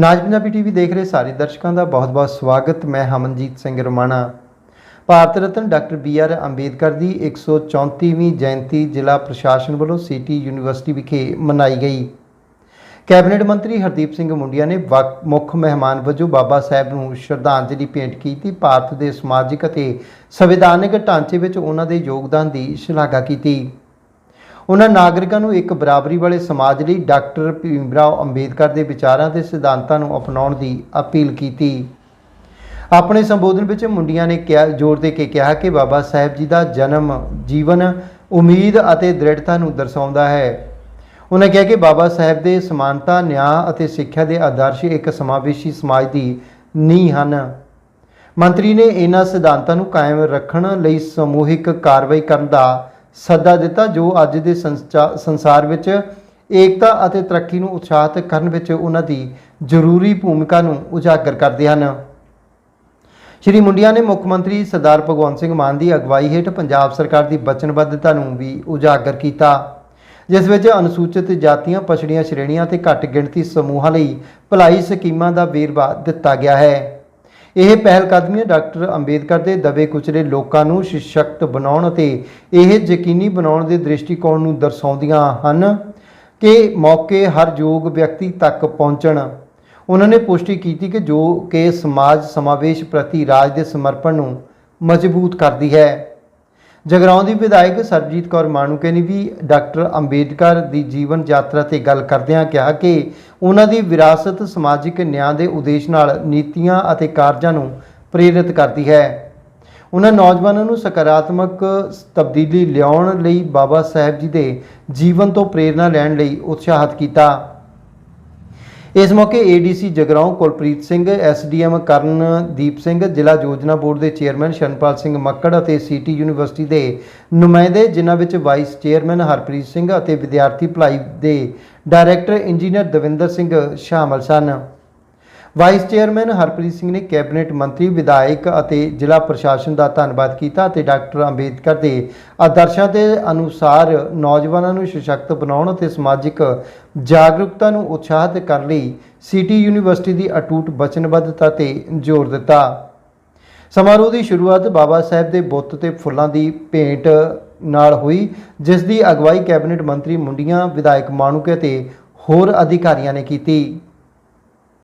ਨਾਜ Punjabi TV ਦੇਖ ਰਹੇ ਸਾਰੇ ਦਰਸ਼ਕਾਂ ਦਾ ਬਹੁਤ-ਬਹੁਤ ਸਵਾਗਤ। ਮੈਂ Hamanjit Singh Ramana. Bharat Ratna doctor B R Ambedkar ਦੀ 134ਵੀਂ ਜਯੰਤੀ ਜ਼ਿਲ੍ਹਾ ਪ੍ਰਸ਼ਾਸਨ ਵੱਲੋਂ ਸਿਟੀ ਯੂਨੀਵਰਸਿਟੀ ਵਿਖੇ ਮਨਾਈ ਗਈ। ਕੈਬਨਿਟ ਮੰਤਰੀ ਹਰਦੀਪ ਸਿੰਘ ਮੁੰਡੀਆ ਨੇ ਵਕ- ਮੁੱਖ ਮਹਿਮਾਨ ਵਜੋਂ ਬਾਬਾ ਸਾਹਿਬ ਨੂੰ ਸ਼ਰਧਾਂਜਲੀ ਭੇਂਟ ਕੀਤੀ। ਭਾਰਤ ਦੇ ਸਮਾਜਿਕ ਅਤੇ ਸੰਵਿਧਾਨਕ ਢਾਂਚੇ ਵਿੱਚ ਉਹਨਾਂ ਦੇ ਯੋਗਦਾਨ ਦੀ ਸ਼ਲਾਘਾ ਕੀਤੀ। ਉਹਨਾਂ ਨਾਗਰਿਕਾਂ ਨੂੰ ਇੱਕ ਬਰਾਬਰੀ ਵਾਲੇ ਸਮਾਜ ਲਈ ਡਾਕਟਰ ਭੀਮ ਰਾਓ ਅੰਬੇਦਕਰ ਦੇ ਵਿਚਾਰਾਂ ਤੇ ਸਿਧਾਂਤਾਂ ਨੂੰ ਅਪਣਾਉਣ ਦੀ ਅਪੀਲ ਕੀਤੀ। ਆਪਣੇ ਸੰਬੋਧਨ ਵਿੱਚ ਮੁੰਡੀਆਂ ਨੇ ਕਿਹਾ, ਜ਼ੋਰ ਦੇ ਕੇ ਕਿਹਾ ਕਿ ਬਾਬਾ ਸਾਹਿਬ ਜੀ ਦਾ ਜਨਮ ਜੀਵਨ ਉਮੀਦ ਅਤੇ ਦ੍ਰਿੜਤਾ ਨੂੰ ਦਰਸਾਉਂਦਾ ਹੈ। ਉਹਨਾਂ ਕਿਹਾ ਕਿ ਬਾਬਾ ਸਾਹਿਬ ਦੇ ਸਮਾਨਤਾ, ਨਿਆਂ ਅਤੇ ਸਿੱਖਿਆ ਦੇ ਆਦਰਸ਼ ਇੱਕ ਸਮਾਵੇਸ਼ੀ ਸਮਾਜ ਦੀ ਨੀਂਹ ਹਨ। ਮੰਤਰੀ ਨੇ ਇਹਨਾਂ ਸਿਧਾਂਤਾਂ ਨੂੰ ਕਾਇਮ ਰੱਖਣ ਲਈ ਸਮੂਹਿਕ ਕਾਰਵਾਈ ਕਰਨ ਦਾ ਸੱਦਾ ਦਿੱਤਾ ਜੋ ਅੱਜ ਦੇ ਸੰਚਾ- ਸੰਸਾਰ ਵਿੱਚ ਏਕਤਾ ਅਤੇ ਤਰੱਕੀ ਨੂੰ ਉਤਸ਼ਾਹਿਤ ਕਰਨ ਵਿੱਚ ਉਹਨਾਂ ਦੀ ਜ਼ਰੂਰੀ ਭੂਮਿਕਾ ਨੂੰ ਉਜਾਗਰ ਕਰਦੇ ਹਨ। ਸ਼੍ਰੀ ਮੁੰਡਿਆ ਨੇ ਮੁੱਖ ਮੰਤਰੀ ਸਰਦਾਰ ਭਗਵੰਤ ਸਿੰਘ ਮਾਨ ਦੀ ਅਗਵਾਈ ਹੇਠ ਪੰਜਾਬ ਸਰਕਾਰ ਦੀ ਵਚਨਬੱਧਤਾ ਨੂੰ ਵੀ ਉਜਾਗਰ ਕੀਤਾ, ਜਿਸ ਵਿੱਚ ਅਨੁਸੂਚਿਤ ਜਾਤੀਆਂ, ਪਛੜੀਆਂ ਸ਼੍ਰੇਣੀਆਂ ਤੇ ਘੱਟ ਗਿਣਤੀ ਸਮੂਹਾਂ ਲਈ ਭਲਾਈ ਸਕੀਮਾਂ ਦਾ ਵੇਰਵਾ ਦਿੱਤਾ ਗਿਆ ਹੈ। ਇਹ ਪਹਿਲ ਕਦਮੀਆਂ ਡਾਕਟਰ ਅੰਬੇਦਕਰ ਦੇ ਦਬੇ ਕੁਚਲੇ ਲੋਕਾਂ ਨੂੰ ਸਸ਼ਕਤ ਬਣਾਉਣ ਅਤੇ ਇਹ ਯਕੀਨੀ ਬਣਾਉਣ ਦੇ ਦ੍ਰਿਸ਼ਟੀਕੋਣ ਨੂੰ ਦਰਸਾਉਂਦੀਆਂ ਹਨ ਕਿ ਮੌਕੇ ਹਰ ਯੋਗ ਵਿਅਕਤੀ ਤੱਕ ਪਹੁੰਚਣ। ਉਹਨਾਂ ਨੇ ਪੁਸ਼ਟੀ ਕੀਤੀ ਕਿ ਜੋ ਕਿ ਸਮਾਜ ਸਮਾਵੇਸ਼ ਪ੍ਰਤੀ ਰਾਜ ਦੇ ਸਮਰਪਣ ਨੂੰ ਮਜ਼ਬੂਤ ਕਰਦੀ ਹੈ। ਜਗਰਾਉਂ ਦੀ ਵਿਧਾਇਕ ਸਰਬਜੀਤ ਕੌਰ ਮਾਣੂਕੇ ਨੇ ਵੀ ਡਾਕਟਰ ਅੰਬੇਦਕਰ ਦੀ ਜੀਵਨ ਯਾਤਰਾ ਤੇ ਗੱਲ ਕਰਦਿਆਂ ਕਿਹਾ ਕਿ ਉਹਨਾਂ ਦੀ ਵਿਰਾਸਤ ਸਮਾਜਿਕ ਨਿਆਂ ਦੇ ਉਦੇਸ਼ ਨਾਲ ਨੀਤੀਆਂ ਅਤੇ ਕਾਰਜਾਂ ਨੂੰ ਪ੍ਰੇਰਿਤ ਕਰਦੀ ਹੈ। ਉਹਨਾਂ ਨੌਜਵਾਨਾਂ ਨੂੰ ਸਕਾਰਾਤਮਕ ਤਬਦੀਲੀ ਲਿਆਉਣ ਲਈ ਬਾਬਾ ਸਾਹਿਬ ਜੀ ਦੇ ਜੀਵਨ ਤੋਂ ਪ੍ਰੇਰਣਾ ਲੈਣ ਲਈ ਉਤਸ਼ਾਹਿਤ ਕੀਤਾ। ਇਸ ਮੌਕੇ ਏਡੀਸੀ ਜਗਰਾਉਂ ਕੁਲਪ੍ਰੀਤ ਸਿੰਘ ਐਸਡੀਐਮ ਕਰਨਦੀਪ ਸਿੰਘ, ਜ਼ਿਲ੍ਹਾ ਯੋਜਨਾ ਬੋਰਡ ਦੇ ਚੇਅਰਮੈਨ ਸ਼ਰਨਪਾਲ ਸਿੰਘ ਮੱਕੜ ਅਤੇ ਸਿਟੀ ਯੂਨੀਵਰਸਿਟੀ ਦੇ ਨੁਮਾਇੰਦੇ, ਜਿਨ੍ਹਾਂ ਵਿੱਚ ਵਾਈਸ ਚੇਅਰਮੈਨ ਹਰਪ੍ਰੀਤ ਸਿੰਘ ਅਤੇ ਵਿਦਿਆਰਥੀ ਭਲਾਈ ਦੇ ਡਾਇਰੈਕਟਰ ਇੰਜੀਨੀਅਰ ਦਵਿੰਦਰ ਸਿੰਘ ਸ਼ਾਮਲ ਸਨ। ਵਾਈਸ ਚੇਅਰਮੈਨ ਹਰਪ੍ਰੀਤ ਸਿੰਘ ਨੇ ਕੈਬਨਿਟ ਮੰਤਰੀ, ਵਿਧਾਇਕ ਅਤੇ ਜ਼ਿਲ੍ਹਾ ਪ੍ਰਸ਼ਾਸਨ ਦਾ ਧੰਨਵਾਦ ਕੀਤਾ ਅਤੇ ਡਾਕਟਰ ਅੰਬੇਦਕਰ ਦੇ ਆਦਰਸ਼ਾਂ ਦੇ ਅਨੁਸਾਰ ਨੌਜਵਾਨਾਂ ਨੂੰ ਸਸ਼ਕਤ ਬਣਾਉਣ ਅਤੇ ਸਮਾਜਿਕ ਜਾਗਰੂਕਤਾ ਨੂੰ ਉਤਸ਼ਾਹਿਤ ਕਰਨ ਲਈ ਸਿਟੀ ਯੂਨੀਵਰਸਿਟੀ ਦੀ ਅਟੂਟ ਵਚਨਬੱਧਤਾ ਤੇ ਜ਼ੋਰ ਦਿੱਤਾ। ਸਮਾਰੋਹ ਦੀ ਸ਼ੁਰੂਆਤ ਬਾਬਾ ਸਾਹਿਬ ਦੇ ਬੁੱਤ ਤੇ ਫੁੱਲਾਂ ਦੀ ਭੇਂਟ ਨਾਲ ਹੋਈ, ਜਿਸ ਦੀ ਅਗਵਾਈ ਕੈਬਨਿਟ ਮੰਤਰੀ, ਮੁੰਡੀਆਂ, ਵਿਧਾਇਕ ਮਾਣੂਕੇ ਤੇ ਹੋਰ ਅਧਿਕਾਰੀਆਂ ਨੇ ਕੀਤੀ।